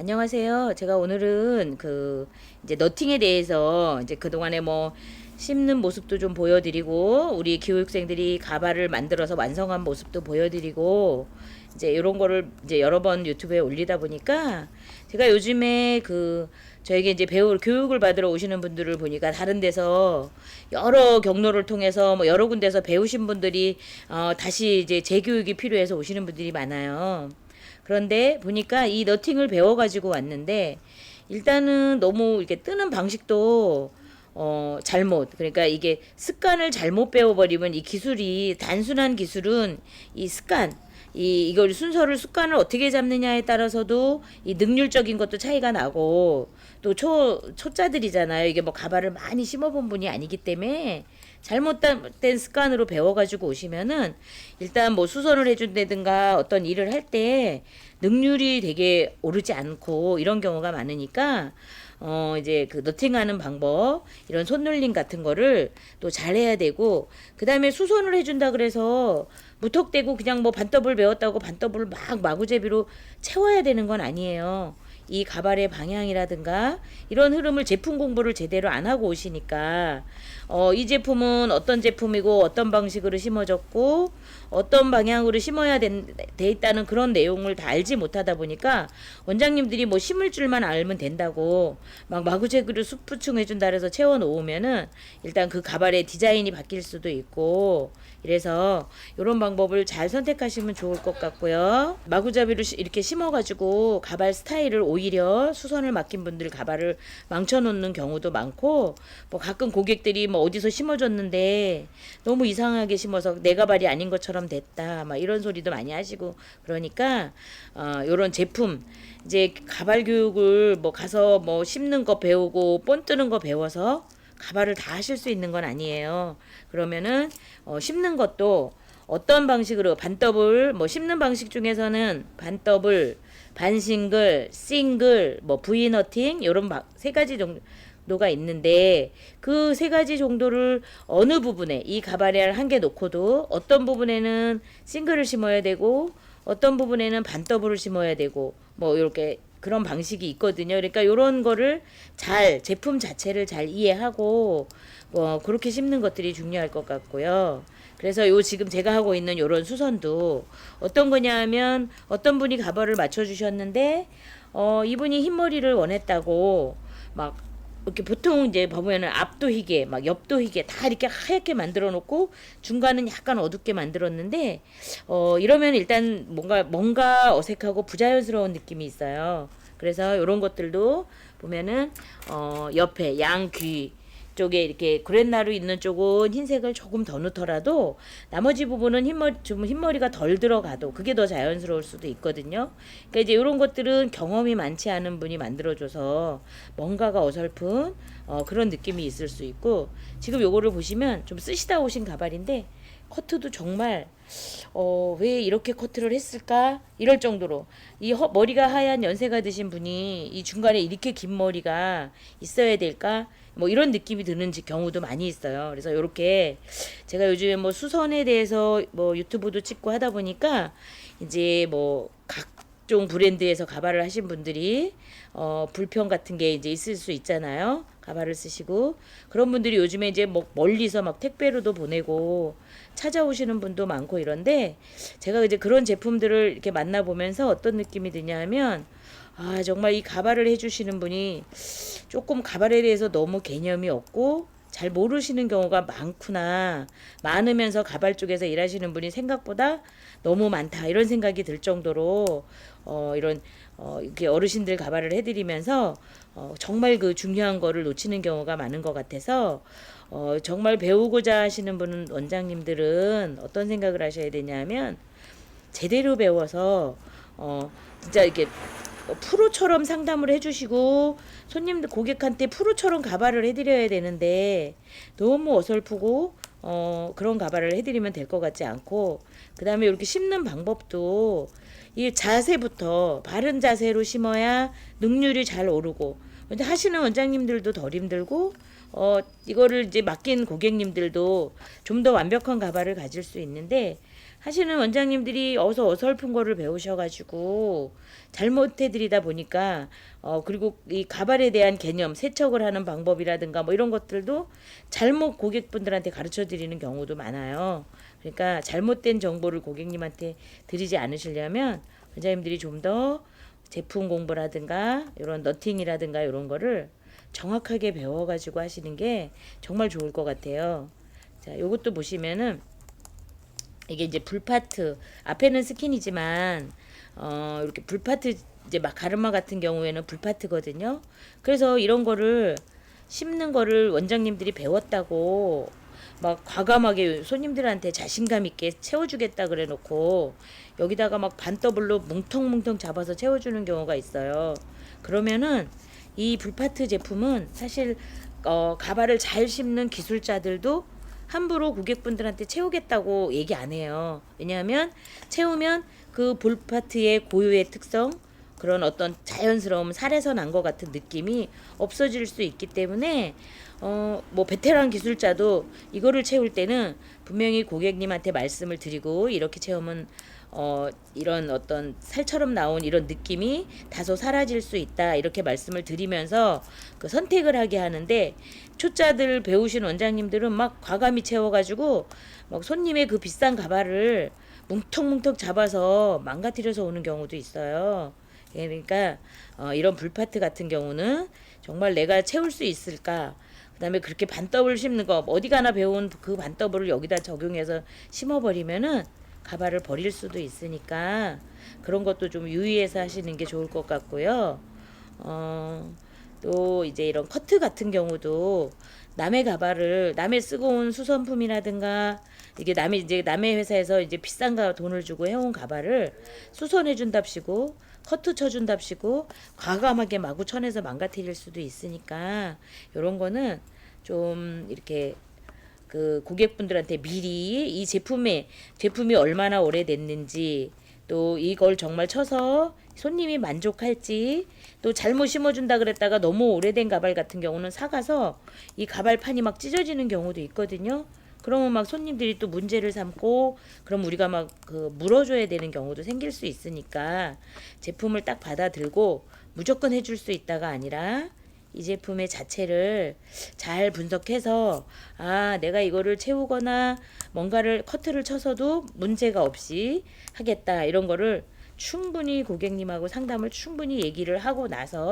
안녕하세요. 제가 오늘은 그 이제 너팅에 대해서 이제 그동안에 뭐 심는 모습도 좀 보여드리고 우리 교육생들이 가발을 만들어서 완성한 모습도 보여드리고 이제 이런 거를 이제 여러 번 유튜브에 올리다 보니까 제가 요즘에 그 저에게 이제 배우 교육을 받으러 오시는 분들을 보니까 다른 데서 여러 경로를 통해서 뭐 여러 군데서 배우신 분들이 어 다시 이제 재교육이 필요해서 오시는 분들이 많아요. 그런데 보니까 이 너팅을 배워가지고 왔는데 일단은 너무 이렇게 뜨는 방식도 어 잘못. 그러니까 이게 습관을 잘못 배워버리면 이 기술이 단순한 기술은 이 습관 이 이걸 순서를 습관을 어떻게 잡느냐에 따라서도 이 능률적인 것도 차이가 나고 또 초 초짜들이잖아요. 이게 뭐 가발을 많이 심어본 분이 아니기 때문에 잘못된 습관으로 배워가지고 오시면은 일단 뭐 수선을 해준다든가 어떤 일을 할 때 능률이 되게 오르지 않고 이런 경우가 많으니까 어 이제 그 너팅하는 방법 이런 손놀림 같은 거를 또 잘해야 되고 그 다음에 수선을 해준다 그래서 무턱대고 그냥 뭐 반더블 배웠다고 반더블 막 마구제비로 채워야 되는 건 아니에요. 이 가발의 방향이라든가 이런 흐름을 제품 공부를 제대로 안 하고 오시니까 어, 이 제품은 어떤 제품이고 어떤 방식으로 심어졌고 어떤 방향으로 심어야 된, 돼 있다는 그런 내용을 다 알지 못하다 보니까 원장님들이 뭐 심을 줄만 알면 된다고 막 마구제비로 숲부충 해준다 그래서 채워 놓으면은 일단 그 가발의 디자인이 바뀔 수도 있고 이래서 이런 방법을 잘 선택하시면 좋을 것 같고요. 마구잡이로 시- 이렇게 심어가지고 가발 스타일을 오히려 수선을 맡긴 분들 가발을 망쳐놓는 경우도 많고 뭐 가끔 고객들이 뭐 어디서 심어줬는데 너무 이상하게 심어서 내 가발이 아닌 것처럼 됐다 막 이런 소리도 많이 하시고 그러니까 어 요런 제품 이제 가발 교육을 뭐 가서 뭐 심는 거 배우고 본 뜨는 거 배워서 가발을 다 하실 수 있는 건 아니에요. 그러면은 어, 심는 것도 어떤 방식으로 반더블 뭐 심는 방식 중에서는 반더블, 반싱글, 싱글, 뭐 V너팅 요런 바- 세 가지 정 도가 있는데 그 세 가지 정도를 어느 부분에 이 가발에 한개 놓고도 어떤 부분에는 싱글을 심어야 되고 어떤 부분에는 반더블을 심어야 되고 뭐 이렇게 그런 방식이 있거든요. 그러니까 요런 거를 잘 제품 자체를 잘 이해하고 뭐 그렇게 심는 것들이 중요할 것 같고요. 그래서 요 지금 제가 하고 있는 요런 수선도 어떤 거냐 하면 어떤 분이 가발을 맞춰 주셨는데 어 이분이 흰머리를 원했다고 막 이렇게 보통 이제 보면은 앞도 희게 막 옆도 희게 다 이렇게 하얗게 만들어 놓고 중간은 약간 어둡게 만들었는데 어 이러면 일단 뭔가 뭔가 어색하고 부자연스러운 느낌이 있어요. 그래서 이런 것들도 보면은 어 옆에 양 귀 쪽에 이렇게 그랜나루 있는 쪽은 흰색을 조금 더 넣더라도 나머지 부분은 흰머리 좀 흰머리가 덜 들어가도 그게 더 자연스러울 수도 있거든요. 그러니까 이제 이런 것들은 경험이 많지 않은 분이 만들어줘서 뭔가가 어설픈 어, 그런 느낌이 있을 수 있고 지금 요거를 보시면 좀 쓰시다 오신 가발인데 커트도 정말 어, 왜 이렇게 커트를 했을까? 이럴 정도로 이 허, 머리가 하얀 연세가 드신 분이 이 중간에 이렇게 긴 머리가 있어야 될까? 뭐 이런 느낌이 드는 지- 경우도 많이 있어요. 그래서 요렇게 제가 요즘에 뭐 수선에 대해서 뭐 유튜브도 찍고 하다 보니까 이제 뭐 각 종 브랜드에서 가발을 하신 분들이 어 불평 같은 게 이제 있을 수 있잖아요. 가발을 쓰시고 그런 분들이 요즘에 이제 뭐 멀리서 막 택배로도 보내고 찾아오시는 분도 많고 이런데 제가 이제 그런 제품들을 이렇게 만나 보면서 어떤 느낌이 드냐면 아 정말 이 가발을 해주시는 분이 조금 가발에 대해서 너무 개념이 없고 잘 모르시는 경우가 많구나. 많으면서 가발 쪽에서 일하시는 분이 생각보다 너무 많다. 이런 생각이 들 정도로 어 이런 어 이렇게 어르신들 가발을 해 드리면서 어 정말 그 중요한 거를 놓치는 경우가 많은 것 같아서 어 정말 배우고자 하시는 분은 원장님들은 어떤 생각을 하셔야 되냐면 제대로 배워서 어 진짜 이렇게 어, 프로처럼 상담을 해주시고 손님들 고객한테 프로처럼 가발을 해드려야 되는데 너무 어설프고 어 그런 가발을 해드리면 될 것 같지 않고 그 다음에 이렇게 심는 방법도 이 자세부터 바른 자세로 심어야 능률이 잘 오르고 근데 하시는 원장님들도 덜 힘들고 어 이거를 이제 맡긴 고객님들도 좀 더 완벽한 가발을 가질 수 있는데 하시는 원장님들이 어서 어설픈 거를 배우셔가지고 잘못해드리다 보니까 어 그리고 이 가발에 대한 개념 세척을 하는 방법이라든가 뭐 이런 것들도 잘못 고객분들한테 가르쳐 드리는 경우도 많아요. 그러니까 잘못된 정보를 고객님한테 드리지 않으시려면 원장님들이 좀 더 제품 공부라든가 이런 너팅이라든가 이런 거를 정확하게 배워가지고 하시는 게 정말 좋을 것 같아요. 자, 요것도 보시면은 이게 이제 불파트 앞에는 스킨이지만 어 이렇게 불파트 이제 막 가르마 같은 경우에는 불파트거든요. 그래서 이런 거를 심는 거를 원장님들이 배웠다고 막 과감하게 손님들한테 자신감 있게 채워주겠다 그래 놓고 여기다가 막 반더블로 뭉텅뭉텅 잡아서 채워주는 경우가 있어요. 그러면은 이 불파트 제품은 사실 어, 가발을 잘 심는 기술자들도 함부로 고객분들한테 채우겠다고 얘기 안 해요. 왜냐하면 채우면 그 볼파트의 고유의 특성 그런 어떤 자연스러움 살에서 난 것 같은 느낌이 없어질 수 있기 때문에 어 뭐 베테랑 기술자도 이거를 채울 때는 분명히 고객님한테 말씀을 드리고 이렇게 채우면 어 이런 어떤 살처럼 나온 이런 느낌이 다소 사라질 수 있다 이렇게 말씀을 드리면서 그 선택을 하게 하는데 초짜들 배우신 원장님들은 막 과감히 채워가지고 막 손님의 그 비싼 가발을 뭉텅뭉텅 잡아서 망가뜨려서 오는 경우도 있어요. 예, 그러니까 어, 이런 불파트 같은 경우는 정말 내가 채울 수 있을까? 그다음에 그렇게 반더블 심는 거 어디 가나 배운 그 반더블을 여기다 적용해서 심어버리면은 가발을 버릴 수도 있으니까 그런 것도 좀 유의해서 하시는 게 좋을 것 같고요. 어, 또 이제 이런 커트 같은 경우도 남의 가발을 남의 쓰고 온 수선품이라든가 이게 남의 이제 남의 회사에서 이제 비싼 가 돈을 주고 해온 가발을 수선해 준답시고 커트 쳐준답시고 과감하게 마구 쳐내서 망가뜨릴 수도 있으니까 이런 거는 좀 이렇게 그 고객분들한테 미리 이 제품의 제품이 얼마나 오래됐는지 또 이걸 정말 쳐서 손님이 만족할지 또 잘못 심어준다 그랬다가 너무 오래된 가발 같은 경우는 사가서 이 가발판이 막 찢어지는 경우도 있거든요. 그러면 막 손님들이 또 문제를 삼고 그럼 우리가 막 그 물어줘야 되는 경우도 생길 수 있으니까 제품을 딱 받아들고 무조건 해줄 수 있다가 아니라 이 제품의 자체를 잘 분석해서 아 내가 이거를 채우거나 뭔가를 커트를 쳐서도 문제가 없이 하겠다 이런 거를 충분히 고객님하고 상담을 충분히 얘기를 하고 나서